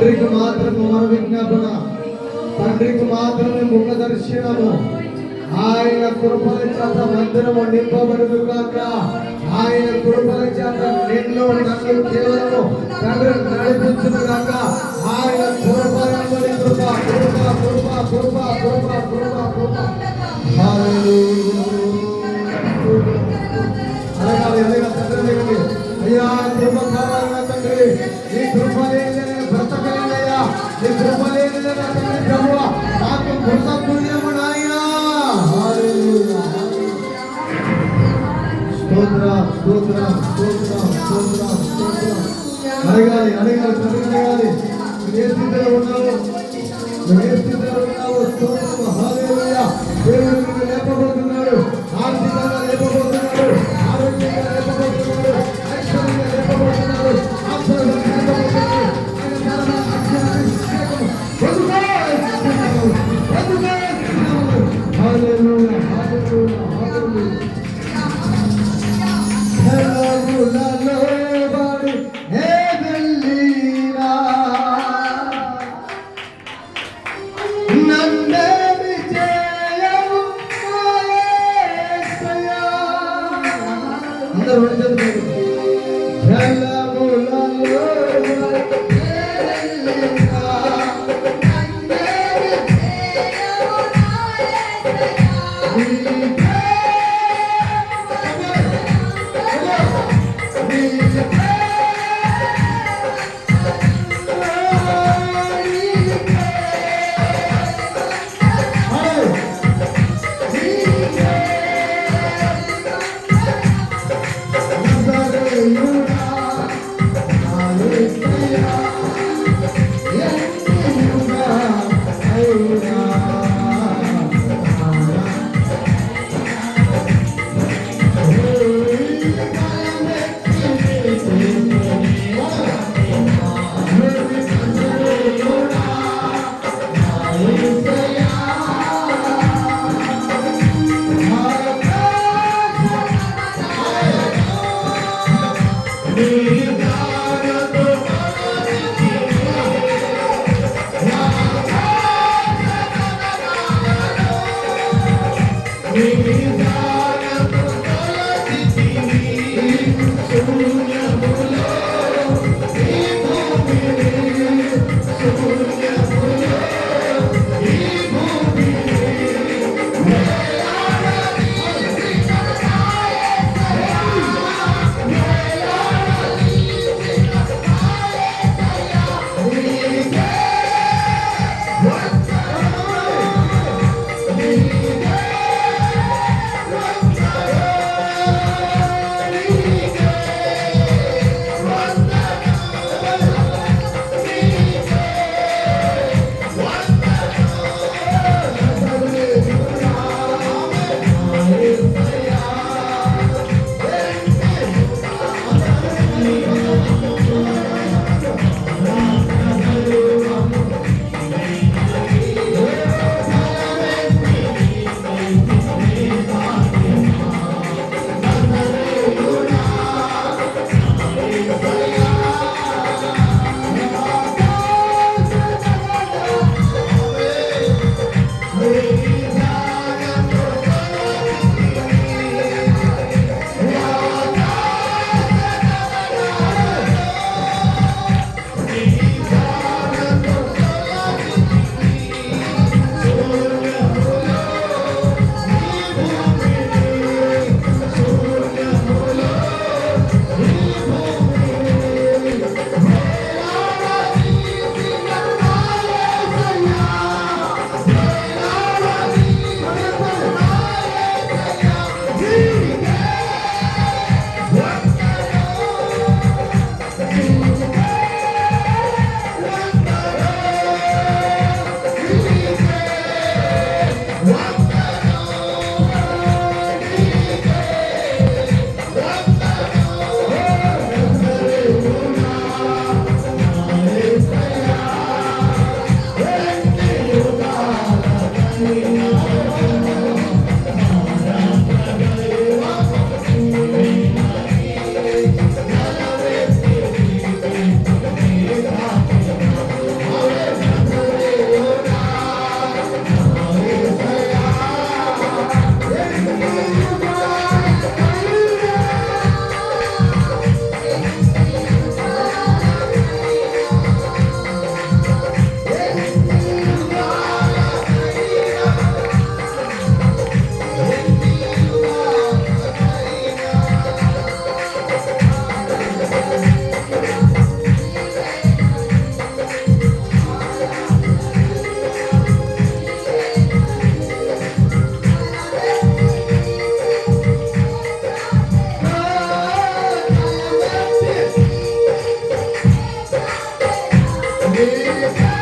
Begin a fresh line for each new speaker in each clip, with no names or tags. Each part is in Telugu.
తండ్రికి మాత్రమే మన విజ్ఞాపన తండ్రికి మాత్రమే ముఖ దర్శనము. ఆయన కృపల చేత మందిరము నింపబడదు కాక ఆయన కృపల చేత నిన్ను నన్ను కేవలము తండ్రి నడిపించును కాక ఆయన కృప వెంబడి కృప కృప కృప కృప కృప కృప. కృప అడగాలి తండ్రి అయ్యా కృప కావాలన్నా తండ్రి. ఈ కృప లేని నీ కృప లేని ప్రభువా నాకు కృతజ్ఞము నాయనా. హల్లెలూయా. స్తోత్రం స్తోత్రం స్తోత్రం స్తోత్రం స్తోత్రం. అడగాలి అడగాలి అడగాలి. ఏ స్థితిలో ఉన్నావు ఏ స్థితిలో ఉన్నావు అందరూ జల Thank you. Amen. 네. అయ్యా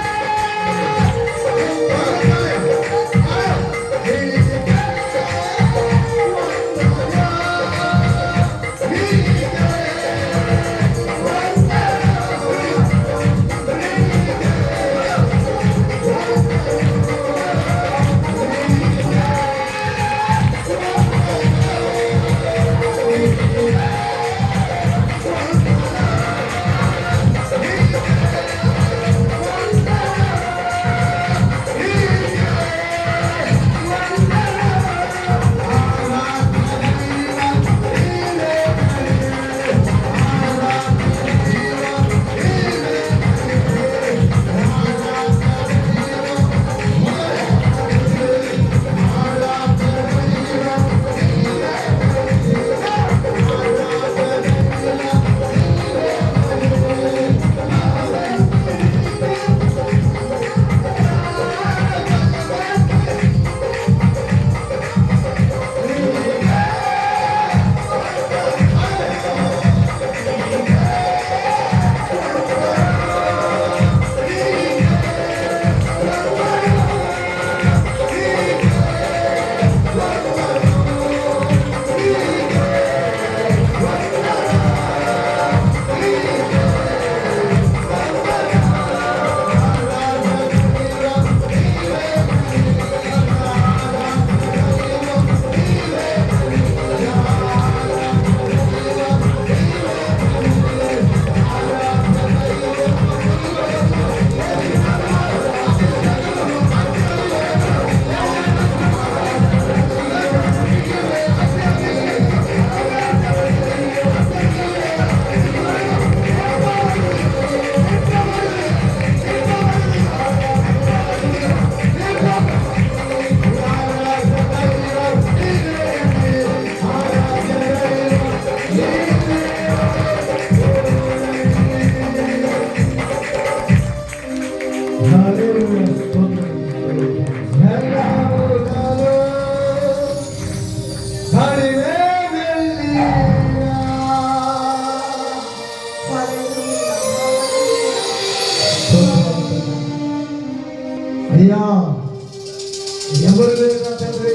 ఎవరు లేక తండ్రి?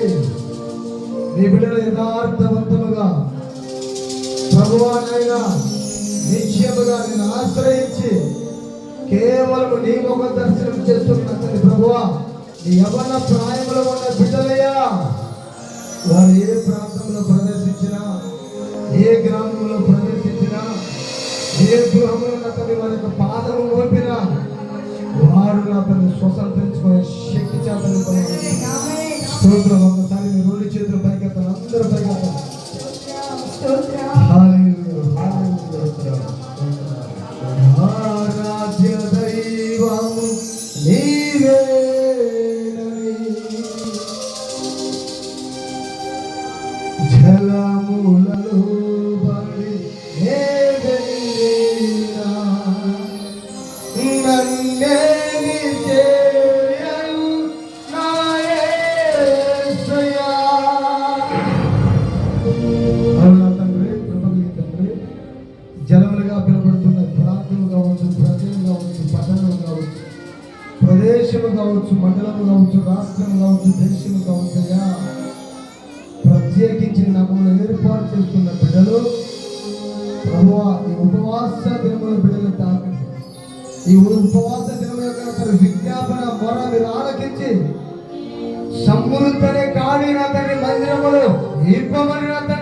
నీ బిడ్డలు యథార్థవంతముగా ప్రభువానైనా నిశ్చయముగా నేను ఆశ్రయించి కేవలం నీ ముఖ దర్శనం చేస్తున్న తండ్రి ప్రభువా నీ యవన ప్రాయంలో ఉన్న బిడ్డలయ్యా. వారు ఏ ప్రాంతంలో ప్రదర్శించినా ఏ గ్రామంలో ప్రదర్శించినా ఏ గృహంలో అతని వారి యొక్క పాదము ఓపినా వారు అతన్ని స్వతంత్రించుకునే శక్తి చేతను స్తోత్రం ఒకసారి ప్రత్యేకించి నమ్మల్ని ఏర్పాటు చేస్తున్న బిడ్డలు ప్రభు ఈ ఉపవాస దినముల బిడ్డలు తాకండి. ఈ ఉపవాస దినముల యొక్క విజ్ఞాపన మొర మీరు ఆలకించి సమృద్ధనే కాడిన అతని మందిరములు ఇవ్వమని అతని